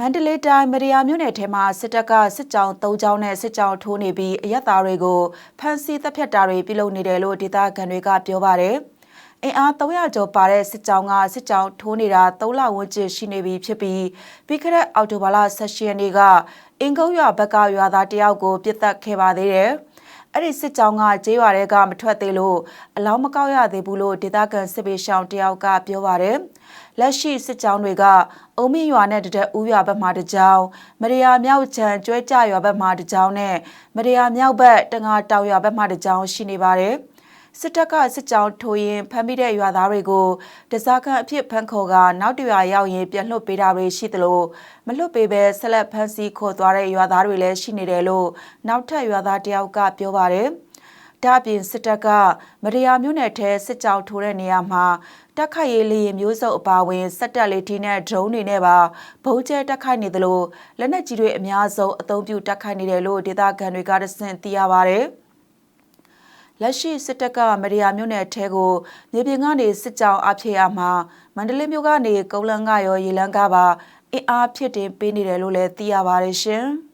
မန္တလေးတိုင်းမရယာမြို့နယ်ထဲမှာစစ်တပ်ကစစ်ကြောင်း၃ကြောင်းနဲ့စစ်ကြောင်းထိုးနေပြီးအရက်သားတွေကိုဖမ်းဆီးတပ်ဖြတ်တာတွေပြုလုပ်နေတယ်လို့ဒေသခံတွေကပြောပါတယ်။အင်အား300ကျော်ပါတဲ့စစ်ကြောင်းကစစ်ကြောင်းထိုးနေတာ3လဝန်းကျင်ရှိနေပြီဖြစ်ပြီးပြီးခဲ့တဲ့အောက်တိုဘာလ16ရက်နေ့ကအင်ကုန်းရွာဘက်ကရွာသားတယောက်ကိုပြစ်တက်ခဲ့ပါသေးတယ်။ အဲ့ဒီစစ်ကြောင်းကကျေးရွာတွေကမထွက်သေးလို့အလောင်းမကောက်ရသေးဘူးလို့ဒေသခံစစ်ပေးရှောင်းတယောက်ကပြောပါတယ်။လက်ရှိစစ်ကြောင်းတွေကအုံမင်းရွာနဲ့တတဲ့ဦးရွာဘက်မှာတစ်ကြောင်းမရယာမြောက်ချံကျွဲကြရွာဘက်မှာတစ်ကြောင်းနဲ့မရယာမြောက်ဘက်တငါတောင်ရွာဘက်မှာတစ်ကြောင်းရှိနေပါတယ်။ စစ်တပ်ကစစ်ကြောင်းထိုးရင်ဖမ်းမိတဲ့ရွာသားတွေကိုတစားကန်အဖြစ်ဖမ်းခေါ်ကနောက်တရွာရောက်ရင်ပြန်လွှတ်ပေးတာတွေရှိသလိုမလွှတ်ပေးဘဲဆက်လက်ဖမ်းဆီးခေါ်သွားတဲ့ရွာသားတွေလည်းရှိနေတယ်လို့နောက်ထပ်ရွာသားတယောက်ကပြောပါတယ်။ဒါ့အပြင်စစ်တပ်ကမရယာမြို့နယ်ထဲစစ်ကြောင်းထိုးတဲ့နေရာမှာတက်ခိုက်ရေးလေယာဉ်မျိုးစုံအပါအဝင်စက်တက်လေးထီးနဲ့ drone တွေနဲ့ပါဘုံကျဲတက်ခိုက်နေသလိုလက်နက်ကြီးတွေအများဆုံးအသုံးပြုတက်ခိုက်နေတယ်လို့ဒေသခံတွေကတဆင့်သိရပါဗျ။ လက်ရှိစစ်တပ်ကမရယာမြို့နယ်ထဲကိုမြေပြင်ကနေစစ်ကြောင်းအဖြစ်ရမှာမန္တလေးမြို့ကနေကုန်းလန်းကရောရေလန်းကပါအင်အားဖြစ်တင်ပေးနေတယ်လို့လည်းသိရပါတယ်ရှင်။